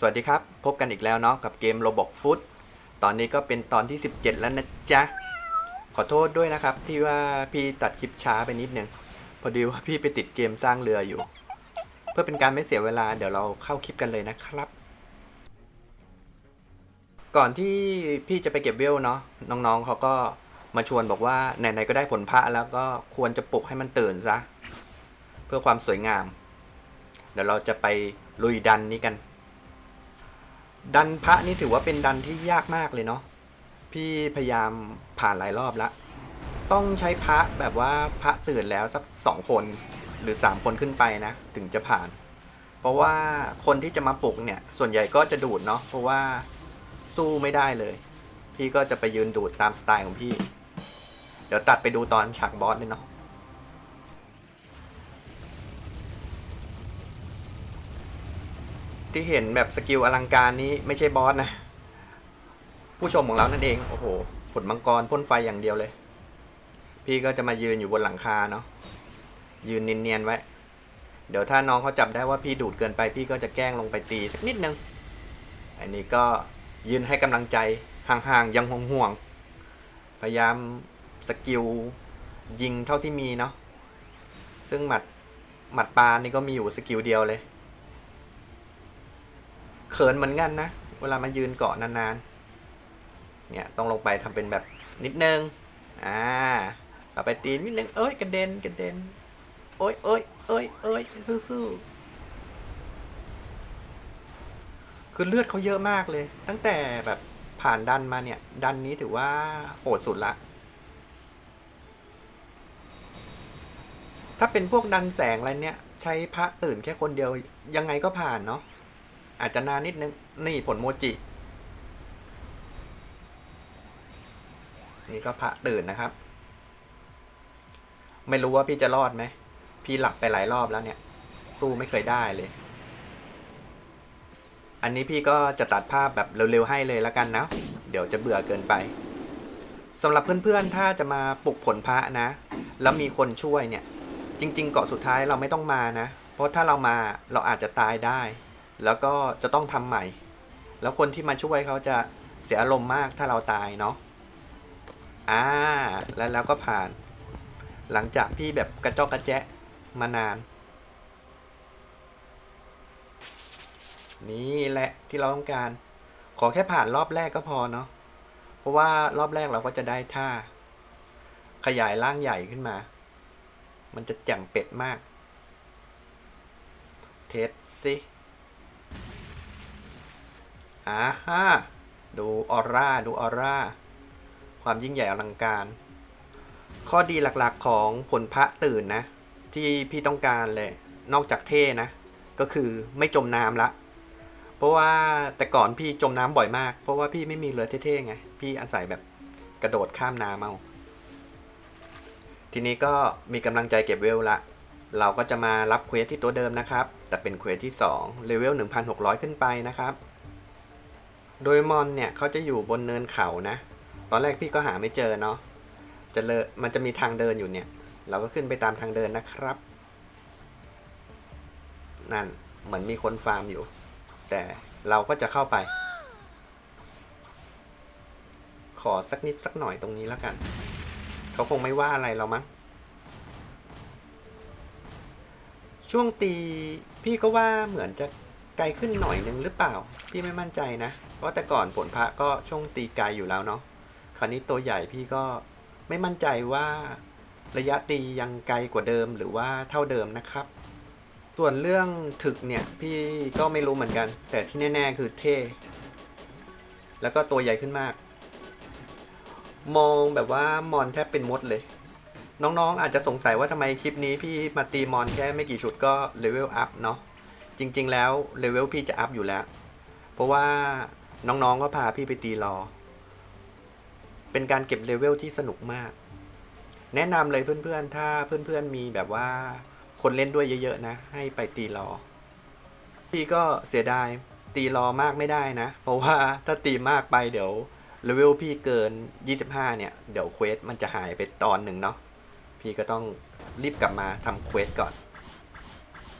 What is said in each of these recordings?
สวัสดีครับ พบกันอีกแล้วเนาะกับเกม Roblox Foot ตอนนี้ก็เป็นตอนที่ 17 แล้วนะจ๊ะ ขอโทษด้วยนะครับ ที่ว่าพี่ตัดคลิปช้าไปนิดนึง พอดีว่าพี่ไปติดเกมสร้างเรืออยู่ เพื่อเป็นการไม่เสียเวลาเดี๋ยวเราเข้าคลิปกันเลยนะครับ ก่อนที่พี่จะไปเก็บเวลเนาะน้องๆเขาก็มาชวนบอกว่าไหนๆก็ได้ผลพระแล้วก็ควรจะปลุกให้มันตื่นซะ เพื่อความสวยงาม เดี๋ยวเราจะไปลุยดันนี้กัน ดันพระนี่ถือว่าเป็นดันที่ยากมากเลยเนาะพี่พยายามผ่านหลายรอบล้วต้องใช้พระแบบว่าพระตื่นแล้วสักสองคนหรือสามคนขึ้นไปนะ ถึงจะผ่าน เพราะว่าคนที่จะมาปลุกเนี่ย ส่วนใหญ่ก็จะดูดเนาะเพราะว่าสู้ไม่ได้เลย พี่ก็จะไปยืนดูดตามสไตล์ของพี่ เดี๋ยวตัดไปดูตอนฉากบอสเลยเนาะ ที่เห็นแบบสกิลอลังการนี้ไม่ใช่บอสนะ ผู้ชมของเรานั่นเอง โอ้โหผลมังกรพ่นไฟอย่างเดียวเลย พี่ก็จะมายืนอยู่บนหลังคาเนาะยืนเนียนๆไว้ เดี๋ยวถ้าน้องเขาจับได้ว่าพี่ดูดเกินไป พี่ก็จะแกล้งลงไปตีสักนิดนึง อันนี้ก็ยืนให้กำลังใจห่างๆยังห่วงๆพยายามสกิลยิงเท่าที่มีเนาะซึ่งหมัดหมัดปลานี่ก็มีอยู่สกิลเดียวเลย เขินเหมือนกันนะ เวลามายืนเกาะนานๆ เนี่ยต้องลงไปทำเป็นแบบนิดนึง อ่าต่อไปตีนนิดนึง เอ้ยกระเด็นกระเด็น โอ้ยเอ้ยเอ้ยเอ้ยสู้ๆคือเลือดเขาเยอะมากเลย ตั้งแต่แบบผ่านดันมาเนี่ย ดันนี้ถือว่าโหดสุดละ ถ้าเป็นพวกดันแสงอะไรเนี่ย ใช้พระตื่นแค่คนเดียวยังไงก็ผ่านเนาะ อาจจะนานนิดนึง นี่ผลโมจิ นี่ก็พระตื่นนะครับ ไม่รู้ว่าพี่จะรอดไหม พี่หลับไปหลายรอบแล้วเนี่ย สู้ไม่เคยได้เลย อันนี้พี่ก็จะตัดภาพแบบเร็วๆให้เลยละกันนะ เดี๋ยวจะเบื่อเกินไปสำหรับเพื่อนๆ ถ้าจะมาปลุกผลพระนะ แล้วมีคนช่วยเนี่ย จริง ๆ เกาะสุดท้ายเราไม่ต้องมานะ เพราะถ้าเรามาเราอาจจะตายได้ แล้วก็จะต้องทำใหม่ แล้วคนที่มาช่วยเขาจะเสียอารมณ์มากถ้าเราตายเนาะอ่าแล้วแล้วก็ผ่าน หลังจากพี่แบบกระจอกกระแจะมานาน นี่แหละที่เราต้องการ ขอแค่ผ่านรอบแรกก็พอเนาะเพราะว่ารอบแรกเราก็จะได้ท่า ขยายร่างใหญ่ขึ้นมา มันจะแจ่มเป็ดมาก เทสสิ อ่าฮะดูออร่า ดูออร่า ความยิ่งใหญ่อลังการ ข้อดีหลักๆของผลพระตื่นนะ ที่พี่ต้องการเลย นอกจากเท่นะ ก็คือไม่จมน้ำละ เพราะว่าแต่ก่อนพี่จมน้ำบ่อยมาก เพราะว่าพี่ไม่มีเรือเท่ๆไง พี่อาศัยแบบกระโดดข้ามน้ำเอา ทีนี้ก็มีกำลังใจเก็บเวลละ เราก็จะมารับเควสที่ตัวเดิมนะครับ แต่เป็นเควสที่2เลเวล 1,600 ขึ้นไปนะครับ โดยมอนเนี่ยเขาจะอยู่บนเนินเขานะ ตอนแรกพี่ก็หาไม่เจอเนาะจะเลมันจะมีทางเดินอยู่เนี่ย เราก็ขึ้นไปตามทางเดินนะครับ นั่นเหมือนมีคนฟาร์มอยู่ แต่เราก็จะเข้าไป ขอสักนิดสักหน่อยตรงนี้แล้วกัน เขาคงไม่ว่าอะไรเรามั้งช่วงตีพี่ก็ว่าเหมือนจะ ไกลขึ้นหน่อยนึงหรือเปล่า พี่ไม่มั่นใจนะ เพราะแต่ก่อนผลพระก็ช่วงตีไกลอยู่แล้วเนาะคราวนี้ตัวใหญ่พี่ก็ไม่มั่นใจว่าระยะตียังไกลกว่าเดิมหรือว่าเท่าเดิมนะครับ ส่วนเรื่องถึกเนี่ยพี่ก็ไม่รู้เหมือนกัน แต่ที่แน่ ๆ คือเท่ แล้วก็ตัวใหญ่ขึ้นมาก มองแบบว่ามอนแทบเป็นมดเลย น้องๆอาจจะสงสัยว่าทำไมคลิปนี้พี่มาตีมอนแค่ไม่กี่ชุดก็เลเวลอัพเนาะ จริง ๆ แล้วเลเวลพี่จะอัพอยู่แล้ว เพราะว่าน้องๆก็พาพี่ไปตีรอ เป็นการเก็บเลเวลที่สนุกมาก แนะนำเลยเพื่อนๆ ถ้าเพื่อนๆมีแบบว่าคนเล่นด้วยเยอะๆนะ ให้ไปตีรอ พี่ก็เสียดายตีรอมากไม่ได้นะ เพราะว่าถ้าตีมากไปเดี๋ยวเลเวลพี่เกิน 25 เนี่ย เดี๋ยวเควสมันจะหายไปตอนหนึ่งเนาะพี่ก็ต้องรีบกลับมาทำเควสก่อน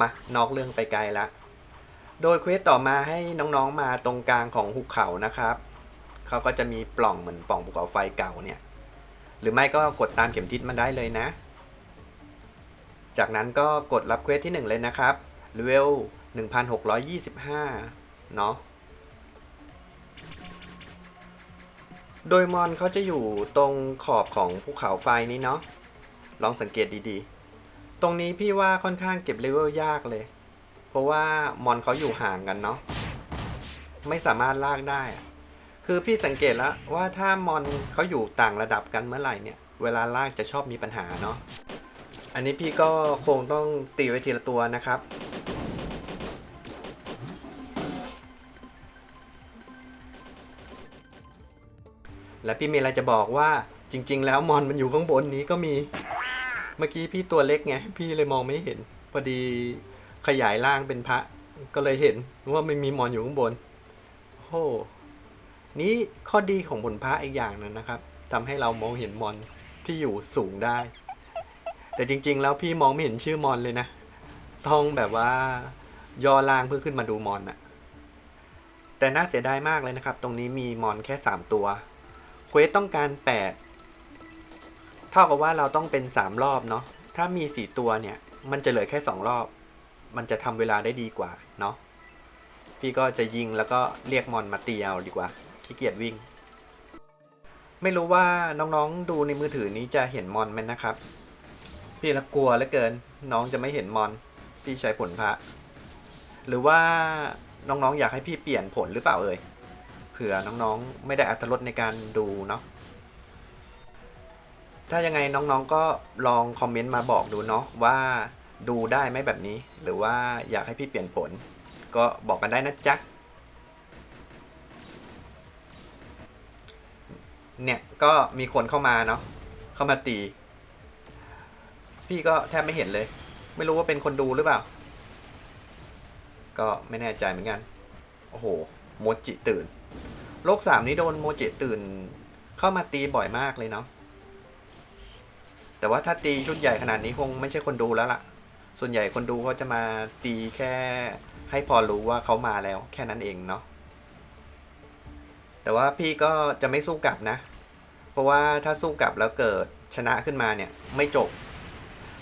มานอกเรื่องไปไกลละ โดยเควสต่อมาให้น้องๆมาตรงกลางของหุบเขานะครับ เขาก็จะมีปล่องเหมือนปล่องภูเขาไฟเก่าเนี่ย หรือไม่ก็กดตามเข็มทิศมาได้เลยนะ จากนั้นก็กดรับเควสที่ 1 เลยนะครับเลเวล1625 เนาะโดยมอนเขาจะอยู่ตรงขอบของภูเขาไฟนี้เนาะ ลองสังเกตดีๆ ตรงนี้พี่ว่าค่อนข้างเก็บเลเวลยากเลย เพราะว่ามอนเขาอยู่ห่างกันเนาะ ไม่สามารถลากได้ คือพี่สังเกตแล้วว่าถ้ามอนเขาอยู่ต่างระดับกันเมื่อไหร่เนี่ย เวลาลากจะชอบมีปัญหาเนาะ อันนี้พี่ก็คงต้องตีไว้ทีละตัวนะครับ และพี่มีอะไรจะบอกว่าจริง ๆ แล้วมอนมันอยู่ข้างบนนี้ก็มี เมื่อกี้พี่ตัวเล็กไง พี่เลยมองไม่เห็น พอดีขยายร่างเป็นพระ ก็เลยเห็นว่าไม่มีมอนอยู่ข้างบนโอ้นี่ข้อดีของผลพระอีกอย่างนึงนะครับทำให้เรามองเห็นมอนที่อยู่สูงได้ แต่จริง ๆ แล้วพี่มองไม่เห็นชื่อมอนเลยนะต้องแบบว่าย่อล่างเพื่อขึ้นมาดูมอนอะแต่น่าเสียดายมากเลยนะครับ ตรงนี้มีมอนแค่ 3 ตัว เควสต้องการ 8 ท่ากับว่าเราต้องเป็น 3 รอบเนาะ ถ้ามี 4 ตัวเนี่ย มันจะเหลือแค่ 2 รอบ มันจะทำเวลาได้ดีกว่าเนาะ พี่ก็จะยิงแล้วก็เรียกมอนมาตีเอาดีกว่า ขี้เกียจวิ่ง ไม่รู้ว่าน้องๆดูในมือถือนี้จะเห็นมอนไหมนะครับ พี่ละกลัวเหลือเกิน น้องจะไม่เห็นมอน พี่ใช้ผลพระ หรือว่าน้องๆอยากให้พี่เปลี่ยนผลหรือเปล่าเอ่ย เผื่อน้องๆไม่ได้อัตรถรสในการดูเนาะ ถ้ายังไงน้องๆก็ลองคอมเมนต์มาบอกดูเนาะว่าดูได้ไหมแบบนี้ หรือว่าอยากให้พี่เปลี่ยนผล ก็บอกกันได้นะจ๊ะเนี่ยก็มีคนเข้ามาเนาะเข้ามาตี พี่ก็แทบไม่เห็นเลย ไม่รู้ว่าเป็นคนดูหรือเปล่า ก็ไม่แน่ใจเหมือนกัน โอ้โหโมจิตื่น โลกสามนี้โดนโมจิตื่น เข้ามาตีบ่อยมากเลยเนาะ แต่ว่าถ้าตีชุดใหญ่ขนาดนี้คงไม่ใช่คนดูแล้วล่ะ ส่วนใหญ่คนดูเขาจะมาตีแค่ให้พอรู้ว่าเขามาแล้วแค่นั้นเองเนาะแต่ว่าพี่ก็จะไม่สู้กลับนะ เพราะว่าถ้าสู้กลับแล้วเกิดชนะขึ้นมาเนี่ยไม่จบ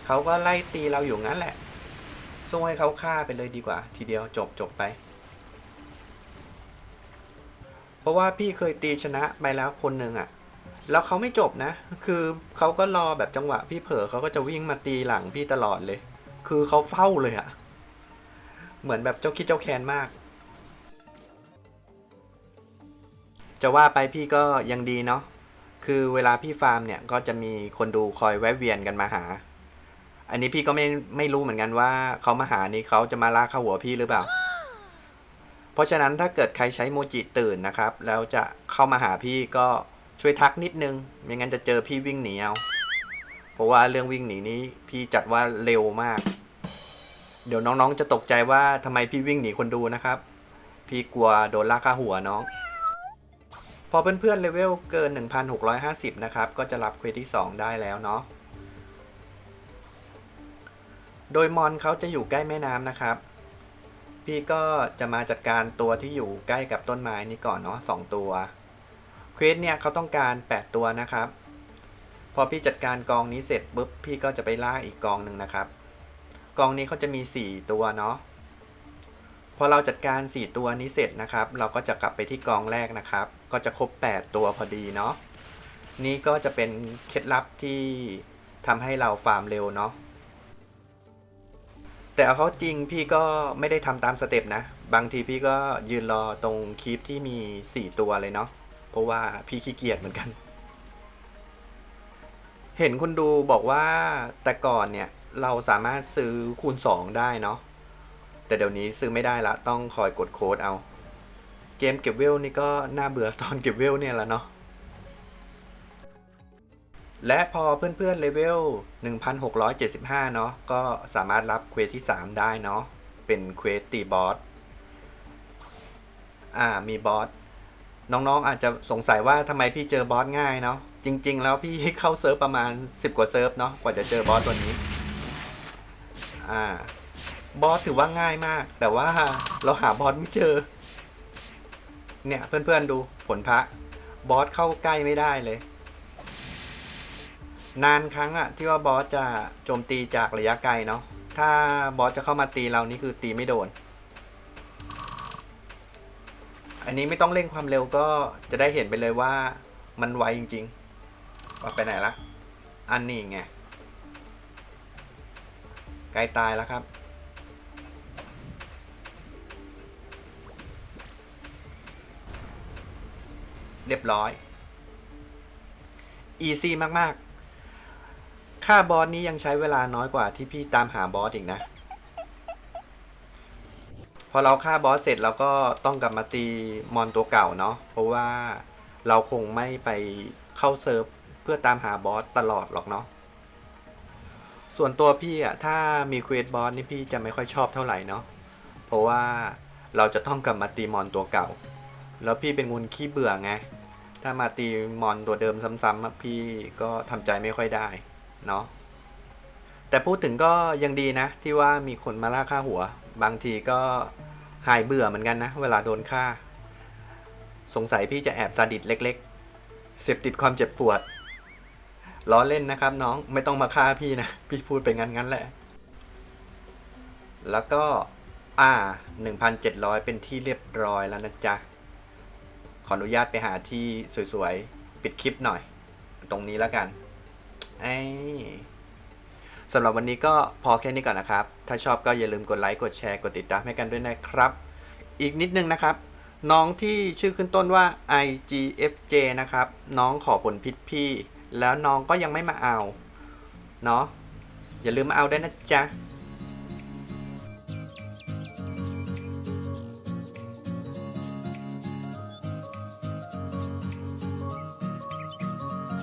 เขาก็ไล่ตีเราอยู่งั้นแหละ สู้ให้เขาฆ่าไปเลยดีกว่า ทีเดียวจบจบไป เพราะว่าพี่เคยตีชนะไปแล้วคนหนึ่งอะ่ะ แล้วเขาไม่จบนะ คือเขาก็รอแบบจังหวะพี่เผลอเขาก็จะวิ่งมาตีหลังพี่ตลอดเลย คือเขาเฝ้าเลยอะเหมือนแบบเจ้าคิดเจ้าแค้นมาก จะว่าไปพี่ก็ยังดีเนาะ คือเวลาพี่ฟาร์มเนี่ยก็จะมีคนดูคอยแวะเวียนกันมาหา อันนี้พี่ก็ไม่ไม่รู้เหมือนกันว่าเขามาหานี้เขาจะมาลากข้าหัวพี่หรือเปล่า เพราะฉะนั้นถ้าเกิดใครใช้โมจิตื่นนะครับ แล้วจะเข้ามาหาพี่ก็ ช่วยทักนิดนึง ไม่งั้นจะเจอพี่วิ่งหนีเอา เพราะว่าเรื่องวิ่งหนีนี้พี่จัดว่าเร็วมาก เดี๋ยวน้องๆจะตกใจว่าทำไมพี่วิ่งหนีคนดูนะครับ พี่กลัวโดนลากข้าหัวน้อง พอเพื่อนๆเลเวลเกิน 1,650 นะครับ ก็จะรับเควสที่ 2 ได้แล้วเนาะ โดยมอนเขาจะอยู่ใกล้แม่น้ำนะครับ พี่ก็จะมาจัดการตัวที่อยู่ใกล้กับต้นไม้นี้ก่อนเนาะสองตัว เควสเนี่ยเขาต้องการ 8 ตัวนะครับ พอพี่จัดการกองนี้เสร็จปุ๊บพี่ก็จะไปล่าอีกกองหนึ่งนะครับ กองนี้เขาจะมี 4 ตัวเนาะพอเราจัดการ 4 ตัวนี้เสร็จนะครับ เราก็จะกลับไปที่กองแรกนะครับ ก็จะครบ 8 ตัวพอดีเนาะนี่ก็จะเป็นเคล็ดลับที่ทำให้เราฟาร์มเร็วเนาะแต่เอาเขาจริงพี่ก็ไม่ได้ทำตามสเต็ปนะ บางทีพี่ก็ยืนรอตรงคลิปที่มี 4 ตัวเลยเนาะ เพราะว่าพี่ขี้เกียจเหมือนกัน เห็นคุณดูบอกว่าแต่ก่อนเนี่ยเราสามารถซื้อคูณ 2 ได้เนาะแต่เดี๋ยวนี้ซื้อไม่ได้ละ ต้องคอยกดโค้ดเอา เกมเก็บเวลนี่ก็น่าเบื่อตอนเก็บเวลเนี่ยแหละเนาะและพอเพื่อนๆเลเวล 1675 เนาะก็สามารถรับเควสที่ 3 ได้เนาะเป็นเควสตีบอสอ่ามีบอส น้องๆ อาจจะสงสัยว่าทำไมพี่เจอบอสง่ายเนาะจริง ๆ แล้วพี่เข้าเซิร์ฟประมาณ 10 กว่าเซิร์ฟเนาะกว่าจะเจอบอสตัวนี้อ่าบอสถือว่าง่ายมาก แต่ว่าเราหาบอสไม่เจอ เนี่ยเพื่อนๆดูผลพระบอสเข้าใกล้ไม่ได้เลย นานครั้งอะที่ว่าบอสจะโจมตีจากระยะไกลเนาะถ้าบอสจะเข้ามาตีเรานี่คือตีไม่โดน อันนี้ไม่ต้องเร่งความเร็วก็จะได้เห็นไปเลยว่ามันไวจริงๆว่าไปไหนละ อันนี้ไงใกล้ตายแล้วครับ เรียบร้อย อีซี่มากๆ ค่าบอสนี้ยังใช้เวลาน้อยกว่าที่พี่ตามหาบอสอีกนะ พอเราฆ่าบอสเสร็จเราก็ต้องกลับมาตีมอนตัวเก่าเนาะเพราะว่าเราคงไม่ไปเข้าเซิร์ฟเพื่อตามหาบอสตลอดหรอกเนาะส่วนตัวพี่อะถ้ามีเควสบอสนี่พี่จะไม่ค่อยชอบเท่าไหร่เนาะเพราะว่าเราจะต้องกลับมาตีมอนตัวเก่า แล้วพี่เป็นงูนขี้เบื่อไงถ้ามาตีมอนตัวเดิมซ้ำๆพี่ก็ทำใจไม่ค่อยได้เนาะแต่พูดถึงก็ยังดีนะ ที่ว่ามีคนมาล่าค่าหัว บางทีก็ หายเบื่อเหมือนกันนะ เวลาโดนฆ่า สงสัยพี่จะแอบซาดิสเล็กๆ เสพติดความเจ็บปวด ล้อเล่นนะครับน้องไม่ต้องมาฆ่าพี่นะ พี่พูดไปงั้นๆแหละ แล้วก็อ่า 1,700 เป็นที่เรียบร้อยแล้วนะจ๊ะ ขออนุญาตไปหาที่สวยๆ ปิดคลิปหน่อย ตรงนี้แล้วกันไอ้ สำหรับวันนี้ก็พอแค่นี้ก่อนนะครับ ถ้าชอบก็อย่าลืมกดไลค์ กดแชร์ กดติดตามให้กันด้วยนะครับ อีกนิดนึงนะครับ น้องที่ชื่อขึ้นต้นว่า IGFJ นะครับ น้องขอผลพิษพี่ แล้วน้องก็ยังไม่มาเอา เนาะ อย่าลืมมาเอาได้นะจ๊ะ